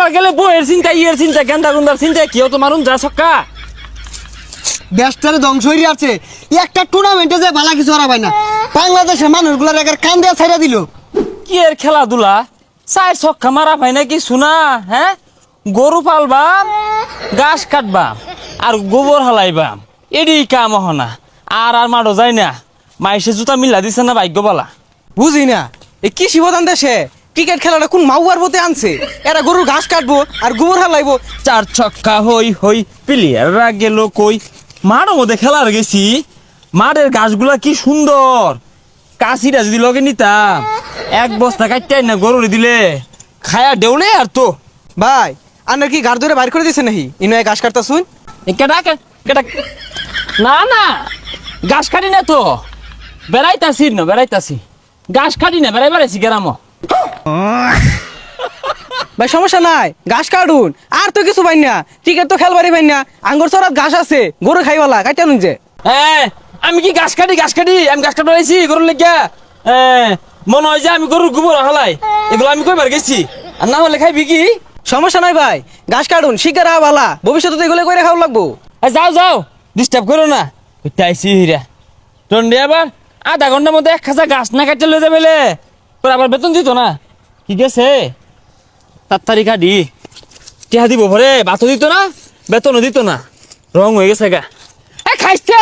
খেলবার গেলে বইয়ের চিন্তা ইয়ের চিন্তা গেন্দা গুন্দার চিন্তা কেউ তো মারুন যা সক্কা দেশটারে ধ্বংস হয়ে আছে একটা টুর্নামেন্টে যে ভালো কিছু হারা না। বাংলাদেশের মানুষগুলার একার কান ছাইরা দিল। কি এর খেলাধুলা? ছক্কা মারা ভাই নাকি শোনা হ্যাঁ? গরু পালবাম গাছ কাটবাম আর গোবর হালাইবাম এডি কাম হনা আর আর মাঠও যায় না। মাইসে জুতা মিলা দিছে না ভাগ্য বলা। বুঝি না এই কি শিবদান দেশে? ক্রিকেট খেলাটা কোন মাউয়ার মতে আনছে? এরা গরুর ঘাস কাটবো আর গোবর হালাইবো। চার ছক্কা হই হই প্লেয়াররা গেল কই? মাঠের মধ্যে খেলার গেছি। মাঠের গাছগুলা কি সুন্দর। কাশিটা যদি লগে নিতাম এক বস্তা কাটতে না গরুরে দিলে। খায়া দেউলে আর তো। ভাই আনার কি গাড় ধরে বাইর করে দিছে নাকি? ইনয় ঘাস কাটতা শুন। এ কেডা কে- কেডা না না। গাছ কাটি না তো। বেড়াইতাছি না বেড়াইতাছি। গাছ কাটি না বেড়াই বেড়াইছি গেরাম। ভাই সমস্যা নাই। ঘাস কাটুন। আর তো কিছু পাই না। ক্রিকেট তো খেলবারই পাই না। আঙ্গুর চড়াত ঘাস আছে। গরু খাইওয়ালা কাটিয়া নুন যে। হ্যাঁ আমি কি গাছ কাটি গাছ কাটি? আমি গাছ কাটা রয়েছি গরুর লেগা হ্যাঁ মনে হয় যে আমি গরুর গোবর হালাই। এগুলো আমি কইবার গেছি। আর না হলে খাইবি কি? সমস্যা নাই ভাই। ঘাস কাটুন শিকার বালা। ভবিষ্যতে তো এগুলো করে খাওয়া লাগবো। যাও যাও। ডিস্টার্ব করো না। তাইছি হিরা। টন্ডে আবার আধা ঘণ্টার মধ্যে এক খাঁচা গাছ না কাটতে লয়ে যাবে পরে আবার বেতন দিত না। কি গেছে? তাড়াতাড়ি কাটি টিহা দিব ভরে ভাতও দিত না বেতনও দিত না। রং হয়ে গেছে গা। এ খাইছে!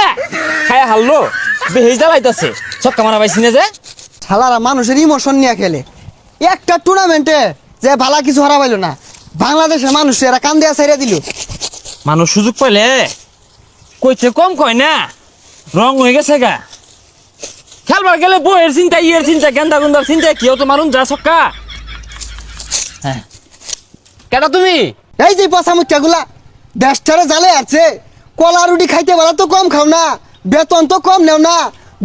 খাই হারলো বেহে জ্বালাইতাছে ছক্কা মারা পাইছি না যে? শালারা মানুষের ইমোশন নিয়ে খেলে। একটা টুর্নামেন্টে যে ভালা কিছু হারা পাইলো না বাংলাদেশের মানুষ এরা কান দেওয়া ছাইরা দিল। মানুষ সুযোগ পাইলে কইতে কম কয় না রং হয়ে গেছে গা। খেলবার গেলে বইয়ের চিন্তা ইয়ের চিন্তা গেন্দা গুন্দার চিন্তা কেউ তো মারুন যা সক্কা হ্যাঁ। কেটা তুমি? এই যে পচা মুচ্চাগুলা দেশটারে জালে আছে কলা রুটি খাইতে বলা তো কম খাও না বেতন তো কম নেও না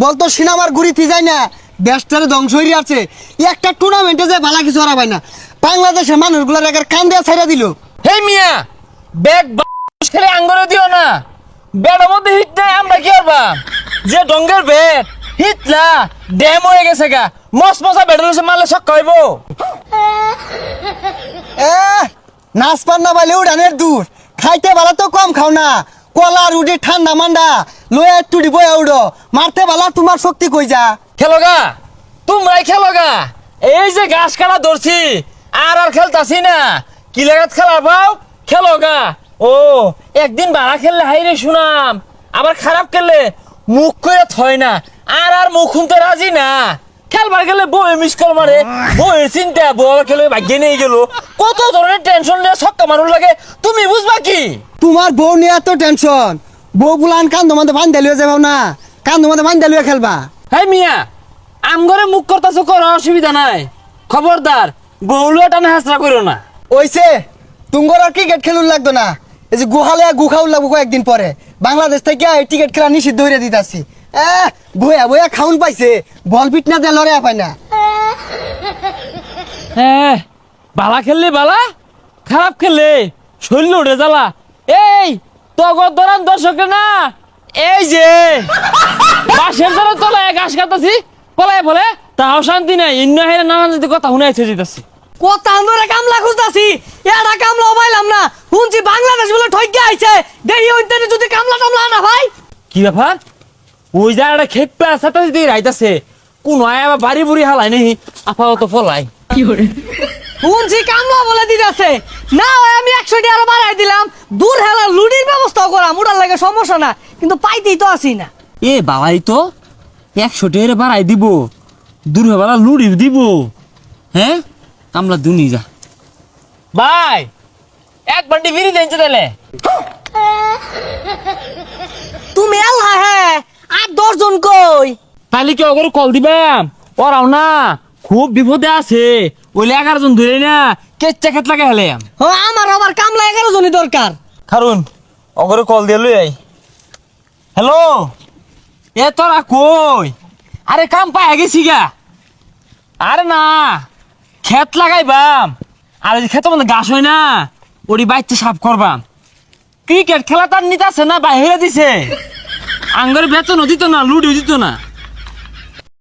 বলতো সিনেমার ঘুরিতে যায় না দেশটারে ধ্বংস হয়ে আছে একটা টুর্নামেন্টে যে ভালো কিছু হারা পায় না বাংলাদেশের মানুষগুলার একার কান দেওয়া ছাইরা দিল। হে মিয়া ব্যাগ খেলে আঙ্গরে দিও না। ব্যাটের মধ্যে হিট নাই আমরা কি করবা? যে ডঙ্গের ব্যাট হিট না ড্যাম হয়ে গেছে গা। মস মশা ব্যাটের মারলে সক্কা হইব। এ নাচ পার না পাইলে উড়ানের দূর। খাইতে বালা তো কম খাও না। কলা রুটি ঠান্ডা মান্ডা। লয়ে একটু দিব উড়ো। মারতে বালা তোমার শক্তি কই যা। খেলো গা তোমরাই খেলো গা এই যে ঘাস কাটা ধরছি আর আর খেলতাছি না। কি লাগাত খেলা পাও খেলো গা ও একদিন বাড়া খেললে হাইরে শুনাম আবার খারাপ খেললে মুখ করে থয় না। আর আর মুখ খুনতে রাজি না। খেলবার গেলে বউয়ে মিস কল মারে। বউয়ের চিন্তা বউ আবার খেলে ভাগ্যে নিয়ে গেল। কত ধরনের টেনশন নিয়ে ছক্কা মানুষ লাগে তুমি বুঝবা কি? তোমার বউ নিয়ে এত টেনশন বউ গুলান কান্দ মধ্যে বান্ধে লিয়ে যাবাও না। কান্দ মধ্যে বান্ধে লিয়ে খেলবা। হ্যাঁ মিয়া আমগরে মুখ করতেছো করো অসুবিধা নাই। খবরদার বউলুয়া টানা হাসরা করো না। ওইছে তুঙ্গর আর ক্রিকেট খেলুন লাগতো না। এই যে গুহালে গুখাউল লাগবো কয়েকদিন পরে। বাংলাদেশ থেকে এই টিকিট খেলা নিষিদ্ধ হইরে দিতাছি। এ বইয়া বইয়া খাউন পাইছে। বল পিট না দিয়ে লড়ে পায় না। হ্যাঁ বালা খেললে বালা? খারাপ খেললে? শরীর উঠে জ্বালা। এই তগর ধরান দর্শকের না? এই যে বাসের ধরে তলায় ঘাস কাটাছি পলায় বলে তাও শান্তি নাই। ইন্ন হেরে নানান যদি কথা শুনাইছে যেতেছি কত আমরা কামলা খুঁজতাছি? এটা কামলা পাইলাম না। শুনছি বাংলাদেশ বলে ঠকে আইছে। দেরি হইতে যদি কামলা টামলা না ভাই কি ব্যাপার? ওই জায়গাটা খেপে আসাটা যদি রাইতাছে কোন আবার বাড়ি বুড়ি হালাই নেই আপাতত পলাই। শুনছি কামলা বলে দিতেছে না আমি একশো টাকা আরও বাড়াই দিলাম। দূর হেলা লুডির ব্যবস্থা করাম ওটার লাগে সমস্যা না কিন্তু পাইতেই তো আসি না। এ বালাই তো একশো টেরে বাড়াই দিব। দূর বেলা লুড়ি দিব। হ্যাঁ কামলা দুনি যা ভাই এক বান্ডি বিড়ি দেনছে তাহলে তুমি এলা হ্যাঁ আর দশজন কই? তাহলে কি ওগুলো কল দিবাম? ওরাও না খুব বিপদে আছে। ওইলে এগারো জন ধরে না কেচ্চা খেত লাগে হেলে ও আমার আমার কামলা এগারো জনই দরকার। খারুন ওগরে কল দিয়ে লই হ্যালো? এ তোরা কই? আরে কাম পাই গেছি গা। আরে না ক্ষেত লাগাইবাম। আর এই ক্ষেতের মধ্যে গাছ হয় না ওটি বাইতে সাফ করবাম। ক্রিকেট খেলা তার নিতে আছে না বাইরে দিছে? আঙ্গরে বেতনও দিত না লুডিও দিত না।